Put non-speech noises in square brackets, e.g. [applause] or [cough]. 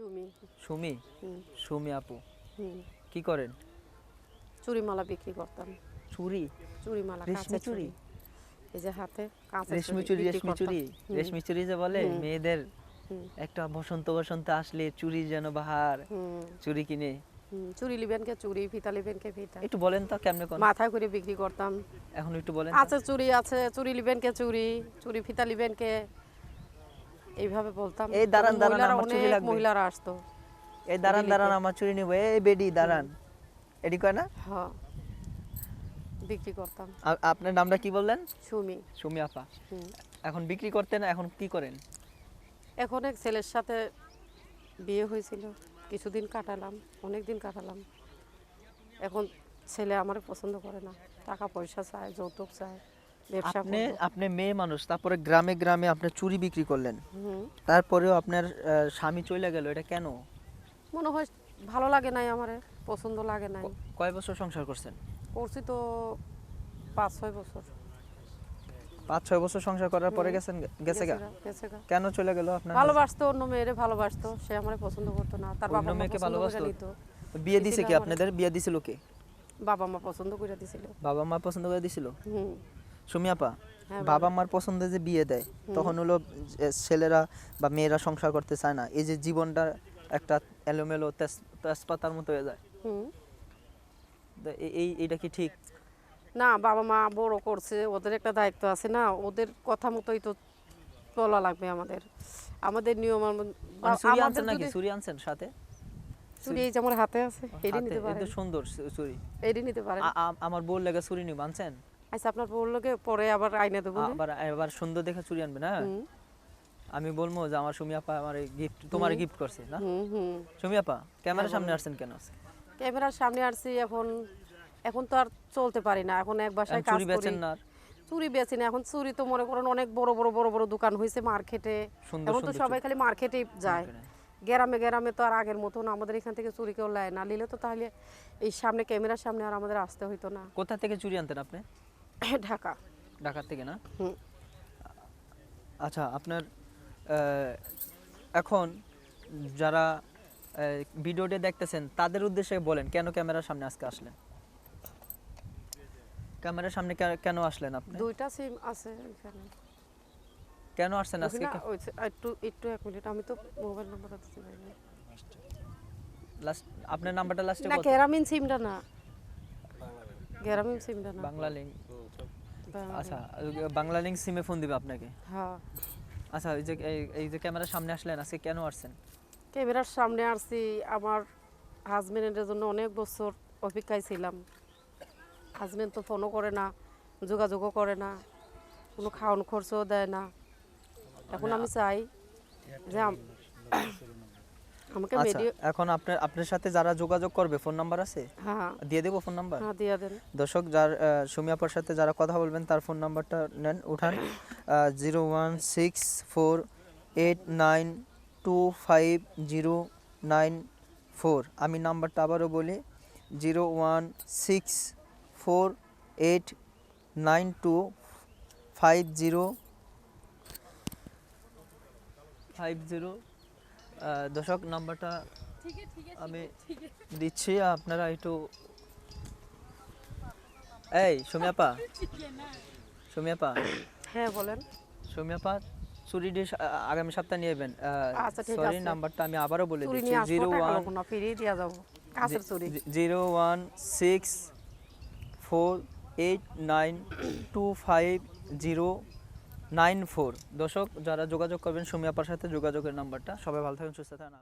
সুমি। সুমি? সুমি আপু। কি করেন? চুরিমালা বিক্রি করতাম। চুরি চুরিমালা রেশমি কাঁচের চুড়ি? চুড়ি? এই যে হাতে রেশমি চুরি রেশমি চুরি রেশমি চুরি যে বলে মেয়েদের একটা বসন্ত বসন্ত আসলে চুরি যেন বাহার চুরি কিনে। চুরি লিবেনকে চুরি ফিতা লিবেনকে ফিতা। একটু বলেন তো কেমনে কোন মাথায় করে বিক্রি করতাম। এখন একটু বলেন আছে চুরি আছে চুরি লিবেনকে চুরি চুরি ফিতা লিবেনকে এইভাবে বলতাম এই দাঁড়ান, দাঁড়ান, আমার চুরি লাগবে। মহিলারা আসতো। এই দাঁড়ান দাঁড়ান আমার চুরি নিব। এই বেডি দাঁড়ান। এডি কয় না? হ্যাঁ বিক্রি করতাম। আপনার নামটা কি বললেন? সুমি। সুমি আপা। এখন বিক্রি করতেন এখন কি করেন? এখন এক ছেলের সাথে বিয়ে হয়েছিল। কিছুদিন কাটালাম অনেক দিন কাটালাম। এখন ছেলে আমার পছন্দ করে না। টাকা পয়সা চায় যৌতুক চায়। আপনি আপনি মেয়ে মানুষ তারপরে গ্রামে গ্রামে আপনি চুরি বিক্রি করলেন। তারপরেও আপনার স্বামী চলে গেল এটা কেন? মনে হয় ভালো লাগে নাই আমার পছন্দ লাগে নাই। কয় বছর সংসার করছেন? করছি তো পাঁচ ছয় বছর। পাঁচ ছয় বছর সংসার করার পরে গেছেন গেছে গা। কেন চলে গেল আপনার ভালোবাসতো অন্য মেয়েরে ভালোবাসতো সে আমার পছন্দ করতো না তার বাবা মা মেয়েকে পছন্দ করে ভালোবাসতো? বিয়ে দিছে কি দিছিল আপনাদের? বিয়ে দিছিল কে? বাবা মা পছন্দ করে দিছিল। বাবা মা পছন্দ করে দিছিল? হুম। সুমিয়াপা হ্যাঁ বাবা মার পছন্দে যে বিয়ে দেয় তখন হলো ছেলেরা বা মেয়েরা সংসার করতে চায় না। এই যে জীবনটা একটা এলোমেলো তেজপাতার মতো হয়ে যায়। এই এইটা কি ঠিক? না বাবা মা বড় করছে ওদের একটা দায়িত্ব আছে না ওদের কথা মতোই তো চলা লাগবে আমাদের। আমাদের নিয়ম মানে আমাদের আনছেন নাকি? চুরি আনছেন সাথে? চুরি এই যে আমার হাতে আছে এটি নিতে পারেন। সুন্দর চুরি এটি নিতে পারেন। আ- আমার বউর লেগে চুরি নিব আনছেন? আচ্ছা আপনার বললোকে পরে আবার আইনে দেবো? আবার সুন্দর দেখে চুরি আনবে না? আমি বলব যে আমার সুমি আপা আমার গিফট তোমার গিফট করছে না? সুমি আপা ক্যামেরার হ্যাঁ, সামনে আসছেন কেন ক্যামেরার সামনে আসছি এখন এখন তো আর চলতে পারি না। এখন এক বাসায় কাজ করি। না চুরি বেচি না এখন চুরি তো মনে করেন অনেক বড় বড় বড় বড় দোকান হয়েছে মার্কেটে। এখন তো সবাই খালি মার্কেটেই যায়। গ্রামে গ্রামে তো আর আগের মতন আমাদের এখান থেকে চুরি কেউ নেয় না। নিলে তো তাহলে এই সামনে ক্যামেরার সামনে আর আমাদের আসতে হইতো না। কোথা থেকে চুরি আনতেন আপনি? [laughs] ঢাকা। ঢাকার থেকে না? আচ্ছা আপনার এখন যারা ভিডিওটি দেখতেছেন তাদের উদ্দেশ্যে বলেন কেন ক্যামেরার সামনে আজকে আসলেন? ক্যামেরার সামনে কেন আসলেন আপনি? দুইটা সিম আছে এখানে। কেন আসছেন আজকে? একটু একটু এক মিনিট আমি তো মোবাইল নাম্বারটা দিতে পারিনি লাস্ট আপনার নাম্বারটা লাস্টে না কত? গ্রামীণ সিমটা না। গ্রামীণ সিমটা না। বাংলা বাংলা আচ্ছা বাংলা লিঙ্ক সিমে ফোন দিবে আপনাকে? হ্যাঁ। আচ্ছা এই যে এই- যে ক্যামেরার সামনে আসলেন আজকে কেন আসছেন? ক্যামেরার সামনে আসছি আমার হাজবেন্ডের জন্য অনেক বছর অপেক্ষায় ছিলাম। হাজবেন্ড তো ফোনও করে না যোগাযোগও করে না কোনো খাওয়ান খরচও দেয় না। এখন আমি চাই যে আমাকে আচ্ছা ভিডিও এখন আপনার আপনার সাথে যারা যোগাযোগ করবে ফোন নাম্বার আছে? হ্যাঁ। দিয়ে দেবো ফোন নাম্বার হ্যাঁ দিয়ে দেন। দর্শক যার আহ, সুমি আপার সাথে যারা কথা বলবেন তার ফোন নাম্বারটা নেন উঠান। Zero one six four eight nine two five zero nine four. আমি নাম্বারটা আবারও বলি zero one six four eight nine two five zero five zero দর্শক নাম্বারটা আমি দিচ্ছি আপনারা একটু এই সুমিয়াপা। সুমিয়াপা। হ্যাঁ বলেন। সুমিয়াপা চুরি ডিশ আগামী সপ্তাহে নিয়ে যাবেন আচ্ছা, সরি নাম্বারটা আমি আবারও বলে দিচ্ছি জিরো ওয়ান ফিরিয়ে দিয়ে যাব। কাছের চুরি। Zero one six four eight nine two five zero nine four. দর্শক, যারা যোগাযোগ করবেন সুমিয়াপার সাথে, যোগাযোগের নাম্বারটা। সবাই ভালো থাকেন, সুস্থ থাকেন।